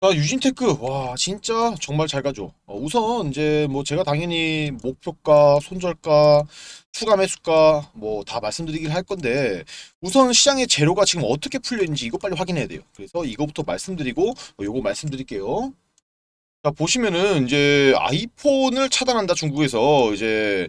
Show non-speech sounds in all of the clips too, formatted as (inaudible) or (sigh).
아, 유진테크, 와, 진짜 정말 잘 가죠. 어, 우선, 이제, 뭐, 제가 당연히 목표가, 손절가, 추가 매수가, 뭐, 다 말씀드리긴 할 건데, 우선 시장의 재료가 지금 어떻게 풀려있는지 이거 빨리 확인해야 돼요. 그래서 이거부터 말씀드리고, 어, 요거 말씀드릴게요. 자, 보시면은, 이제, 아이폰을 차단한다, 중국에서, 이제,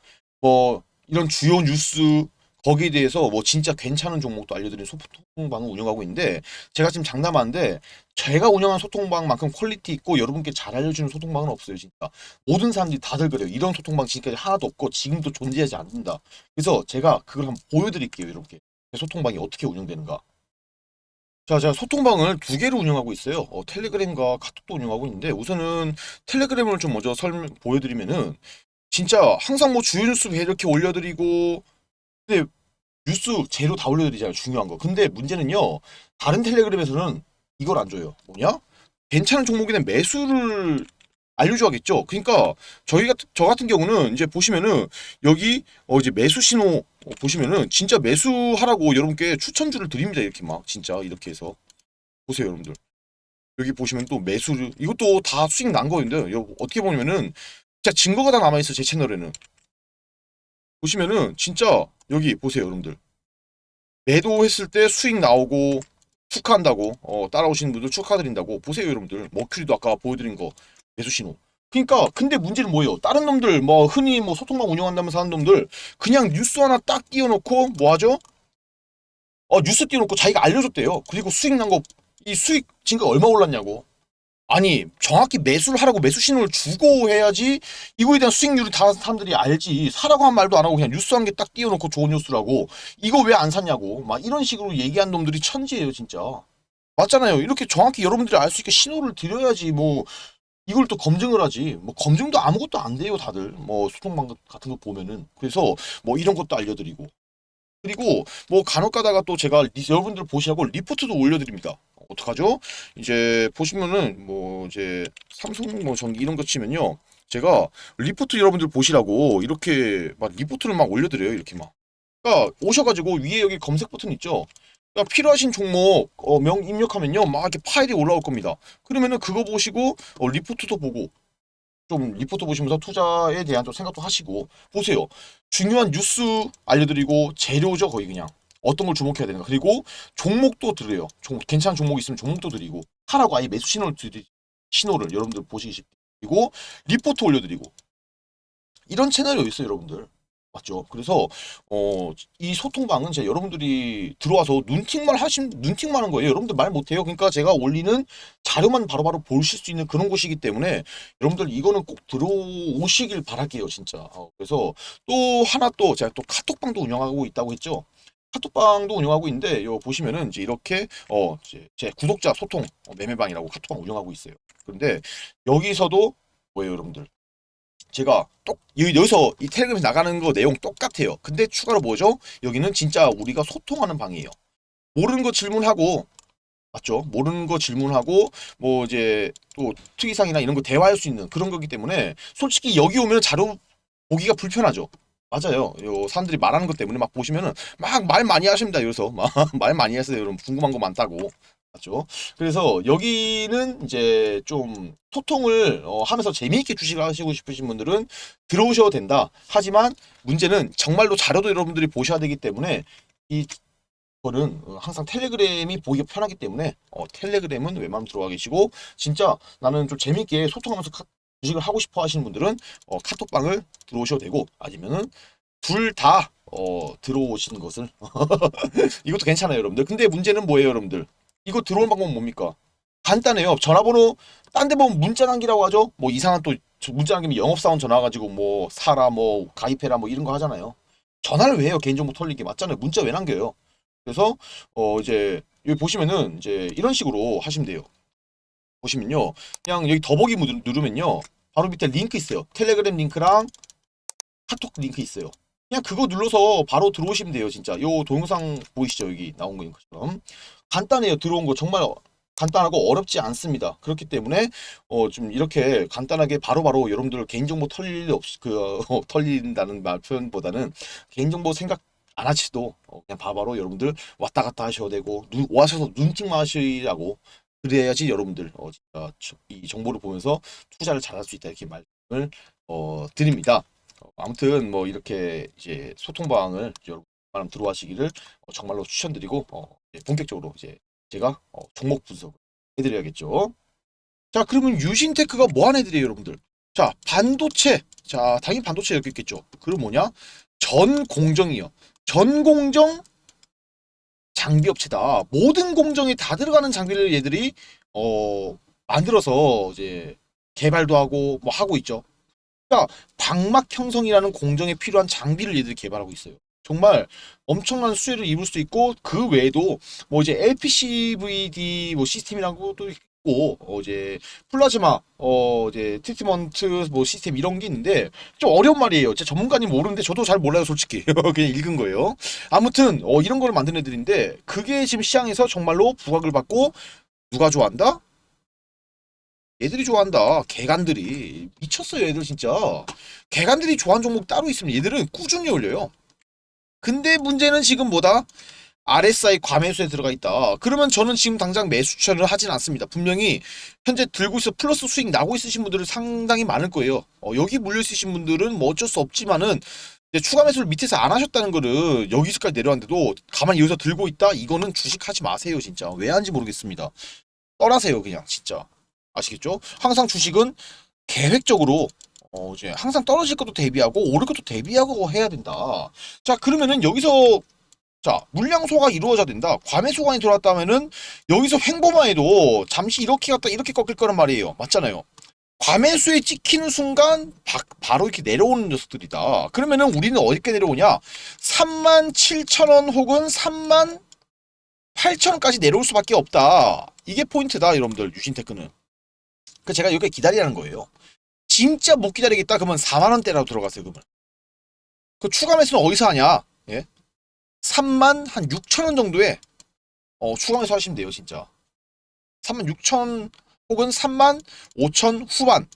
뭐 이런 주요 뉴스 거기에 대해서 뭐 진짜 괜찮은 종목도 알려드리는 소통방을 운영하고 있는데 제가 지금 장담하는데 제가 운영한 소통방만큼 퀄리티 있고 여러분께 잘 알려주는 소통방은 없어요 진짜. 모든 사람들이 다들 그래요. 이런 소통방 지금까지 하나도 없고 지금도 존재하지 않는다. 그래서 제가 그걸 한번 보여드릴게요 이렇게 제 소통방이 어떻게 운영되는가. 자 제가 소통방을 두 개를 운영하고 있어요. 어, 텔레그램과 카톡도 운영하고 있는데 우선은 텔레그램을 좀 먼저 설명 보여드리면은 진짜 항상 뭐 주요 뉴스 이렇게 올려드리고 근데 뉴스 재료 다 올려드리잖아요 중요한 거 근데 문제는요 다른 텔레그램에서는 이걸 안 줘요 뭐냐 괜찮은 종목에는 매수를 알려줘야겠죠. 그러니까 저희 같은 저 같은 경우는 이제 보시면은 여기 어 이제 매수 신호 어, 보시면은 진짜 매수하라고 여러분께 추천주를 드립니다. 이렇게 막 진짜 이렇게 해서 보세요, 여러분들. 여기 보시면 또 매수를 이것도 다 수익 난 거인데요. 여- 어떻게 보면은 진짜 증거가 다 남아 있어 제 채널에는. 보시면은 진짜 여기 보세요, 여러분들. 매도했을 때 수익 나오고 축하한다고 어, 따라오시는 분들 축하드린다고 보세요 여러분들. 머큐리도 아까 보여드린 거 매수 신호. 그러니까 근데 문제는 뭐예요? 다른 놈들 뭐 흔히 뭐 소통방 운영한다면서 하는 놈들 그냥 뉴스 하나 딱 띄워놓고 뭐 하죠? 어 뉴스 띄워놓고 자기가 알려줬대요. 그리고 수익 난 거 이 수익 지금 얼마 올랐냐고 아니 정확히 매수를 하라고 매수 신호를 주고 해야지 이거에 대한 수익률을 다 사람들이 알지. 사라고 한 말도 안 하고 그냥 뉴스 한 개 딱 띄워놓고 좋은 뉴스라고. 이거 왜 안 샀냐고. 막 이런 식으로 얘기한 놈들이 천지예요 진짜. 맞잖아요. 이렇게 정확히 여러분들이 알 수 있게 신호를 드려야지 뭐 이걸 또 검증을 하지. 뭐 검증도 아무것도 안 돼요 다들. 뭐 소통방 같은 거 보면은. 그래서 뭐 이런 것도 알려드리고. 그리고 뭐 간혹 가다가 또 제가 리- 여러분들 보시라고 리포트도 올려드립니다 어떡하죠? 이제 보시면은 뭐 이제 삼성 뭐 전기 이런 거 치면요. 제가 리포트 여러분들 보시라고 이렇게 막 리포트를 막 올려드려요 이렇게 막. 그러니까 오셔가지고 위에 여기 검색 버튼 있죠? 그러니까 필요하신 종목 어, 명 입력하면요. 막 이렇게 파일이 올라올 겁니다. 그러면은 그거 보시고 어, 리포트도 보고 좀 리포트 보시면서 투자에 대한 좀 생각도 하시고 보세요. 중요한 뉴스 알려드리고 재료죠 거의 그냥 어떤 걸 주목해야 되는가. 그리고 종목도 드려요. 종, 괜찮은 종목 있으면 종목도 드리고 하라고 아예 매수 신호를 드리 신호를 여러분들 보시기 쉽게. 그리고 리포트 올려드리고. 이런 채널이 있어요 여러분들? 맞죠? 그래서 어 이 소통방은 제가 여러분들이 들어와서 눈팅만 하신 눈팅만 하는 거예요. 여러분들 말 못해요. 그러니까 제가 올리는 자료만 바로바로 보실 수 있는 그런 곳이기 때문에 여러분들 이거는 꼭 들어오시길 바랄게요 진짜. 어, 그래서 또 하나 또 제가 또 카톡방도 운영하고 있다고 했죠 카톡방도 운영하고 있는데 요 보시면은 이제 이렇게 어 제 구독자 소통 어, 매매방이라고 카톡방 운영하고 있어요. 그런데 여기서도 뭐예요, 여러분들? 제가 똑 여- 여기서 이 텔레그램에서 나가는 거 내용 똑같아요. 근데 추가로 뭐죠? 여기는 진짜 우리가 소통하는 방이에요. 모르는 거 질문하고 맞죠? 모르는 거 질문하고 뭐 이제 또 특이사항이나 이런 거 대화할 수 있는 그런 거기 때문에 솔직히 여기 오면 자료 보기가 불편하죠. 맞아요. 요 사람들이 말하는 것 때문에 막 보시면은 막 말 많이 하십니다. 여기서 (laughs) 막 말 많이 했어요. 여러분 궁금한 거 많다고. 맞죠? 그래서 여기는 이제 좀 소통을 어, 하면서 재미있게 주식을 하시고 싶으신 분들은 들어오셔도 된다. 하지만 문제는 정말로 자료도 여러분들이 보셔야 되기 때문에 이 거는 어, 항상 텔레그램이 보기가 편하기 때문에 어, 텔레그램은 웬만하면 들어와 계시고 진짜 나는 좀 재미있게 소통하면서 카- 주식을 하고 싶어 하시는 분들은 어, 카톡방을 들어오셔도 되고 아니면은 둘다 어, 들어오시는 것을 (laughs) 이것도 괜찮아요 여러분들. 근데 문제는 뭐예요 여러분들? 이거 들어오는 방법은 뭡니까? 간단해요. 전화번호 딴 데 보면 문자 남기라고 하죠? 뭐 이상한 또저 문자 남기면 영업사원 전화 가지고 뭐 사라 뭐 가입해라 뭐 이런 거 하잖아요. 전화를 왜 해요? 개인정보 털리게 맞잖아요. 문자 왜 남겨요? 그래서 어 이제 여기 보시면은 이제 이런 식으로 하시면 돼요 보시면요 그냥 여기 더보기 누르- 누르면요 바로 밑에 링크 있어요 텔레그램 링크랑 카톡 링크 있어요. 그냥 그거 눌러서 바로 들어오시면 돼요, 진짜. 요 동영상 보이시죠? 여기 나온 거 것처럼. 간단해요. 들어온 거 정말 간단하고 어렵지 않습니다. 그렇기 때문에 어 좀 이렇게 간단하게 바로바로 여러분들 개인정보 털릴 일 없이 그 어, (laughs) 털린다는 말 표현보다는 개인정보 생각 안 하시도 어, 그냥 바로바로 여러분들 왔다 갔다 하셔도 되고 눈, 와셔서 눈팅만 하시라고 그래야지 여러분들 어, 이 정보를 보면서 투자를 잘할 수 있다 이렇게 말씀을 어, 드립니다. 어, 아무튼 뭐 이렇게 이제 소통 방을 여러분 많은 들어와시기를 어, 정말로 추천드리고 어, 이제 본격적으로 이제 제가 어, 종목 분석을 해드려야겠죠. 자 그러면 유신테크가 뭐 하는 애들이에요 여러분들? 자 반도체 자 당연히 반도체 여기 있겠죠. 그럼 뭐냐? 전 공정이요. 전 공정 장비 업체다. 모든 공정에 다 들어가는 장비를 얘들이 어 만들어서 이제 개발도 하고 뭐 하고 있죠. 그러니까 방막 형성이라는 공정에 필요한 장비를 얘들이 개발하고 있어요. 정말 엄청난 수혜를 입을 수 있고 그 외에도 뭐 이제 LPCVD 뭐 시스템이라고도 있 고 어 이제 플라즈마 어 이제 트리트먼트 뭐 시스템 이런 게 있는데 좀 어려운 말이에요. 제 전문가님 모르는데 저도 잘 몰라요, 솔직히. (laughs) 그냥 읽은 거예요. 아무튼 어 이런 거를 만든 애들인데 그게 지금 시장에서 정말로 부각을 받고 누가 좋아한다? 얘들이 좋아한다. 개간들이 미쳤어요. 얘들 진짜. 개간들이 좋아하는 종목 따로 있으면 얘들은 꾸준히 올려요. 근데 문제는 지금 뭐다? RSI 과매수에 들어가 있다. 그러면 저는 지금 당장 매수 추천을 하진 않습니다. 분명히 현재 들고 있어 플러스 수익 나고 있으신 분들은 상당히 많을 거예요. 어, 여기 물려 있으신 분들은 뭐 어쩔 수 없지만은 추가 매수를 밑에서 안 하셨다는 거를 여기서까지 내려왔는데도 가만히 여기서 들고 있다? 이거는 주식하지 마세요, 진짜. 왜 하는지 모르겠습니다. 떠나세요, 그냥, 진짜. 아시겠죠? 항상 주식은 계획적으로 어, 이제 항상 떨어질 것도 대비하고 오를 것도 대비하고 해야 된다. 자, 그러면은 여기서 자, 물량 소가 이루어져야 된다. 과매 소관이 들어왔다면은 여기서 횡보만 해도 잠시 이렇게 갔다 이렇게 꺾일 거란 말이에요. 맞잖아요. 과매수에 찍히는 순간 바, 바로 이렇게 내려오는 녀석들이다. 그러면은 우리는 어디게 내려오냐? 3만 7천 원 혹은 3만 8천 원까지 내려올 수밖에 없다. 이게 포인트다, 여러분들. 유신테크는. 그 제가 여기 기다리라는 거예요. 진짜 못 기다리겠다. 그러면 4만 원대라도 들어가세요. 그러면. 그 추가 매수는 어디서 하냐? 예? 3만 한 6천 원 정도에 어, 추가 매수 하시면 돼요, 진짜. 3만 6천 혹은 3만 5천 후반.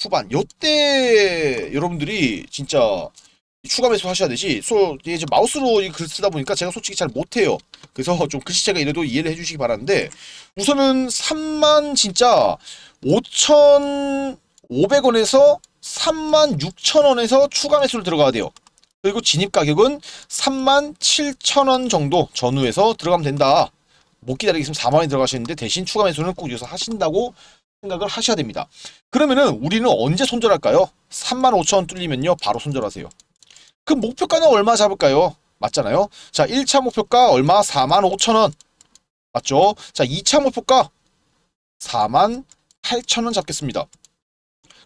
후반. 요때 여러분들이 진짜 추가 매수 하셔야 되지. 소 이제 마우스로 이글 쓰다 보니까 제가 솔직히 잘 못해요. 그래서 (laughs) 좀 글씨체가 이래도 이해를 해주시기 바라는데 우선은 3만 진짜 5,500원에서 3만 6천 원에서 추가 매수를 들어가야 돼요. 그리고 진입 가격은 3만 7천 원 정도 전후에서 들어가면 된다. 못 기다리겠으면 4만 원이 들어가시는데 대신 추가 매수는 꼭 여기서 하신다고 생각을 하셔야 됩니다. 그러면은 우리는 언제 손절할까요? 3만 5천 원 뚫리면요 바로 손절하세요. 그 목표가는 얼마 잡을까요? 맞잖아요. 자 1차 목표가 얼마? 4만 5천 원. 맞죠? 자 2차 목표가 4만 8천 원 잡겠습니다.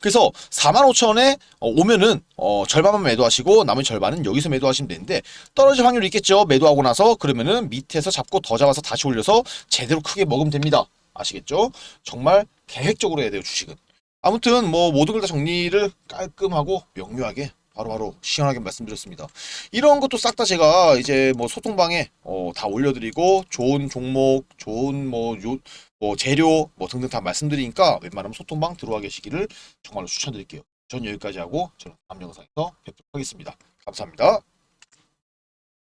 그래서 4만 5천 원에 어, 오면은 어, 절반만 매도하시고 남은 절반은 여기서 매도하시면 되는데 떨어질 확률이 있겠죠. 매도하고 나서 그러면은 밑에서 잡고 더 잡아서 다시 올려서 제대로 크게 먹으면 됩니다. 아시겠죠? 정말 계획적으로 해야 돼요 주식은. 아무튼 뭐 모든 걸 다 정리를 깔끔하고 명료하게 바로바로 시원하게 말씀드렸습니다. 이런 것도 싹 다 제가 이제 뭐 소통방에 어, 다 올려드리고 좋은 종목, 좋은 뭐, 요, 뭐 재료 뭐 등등 다 말씀드리니까 웬만하면 소통방 들어와 계시기를 정말로 추천드릴게요. 전 여기까지 하고 저는 다음 영상에서 뵙도록 하겠습니다. 감사합니다.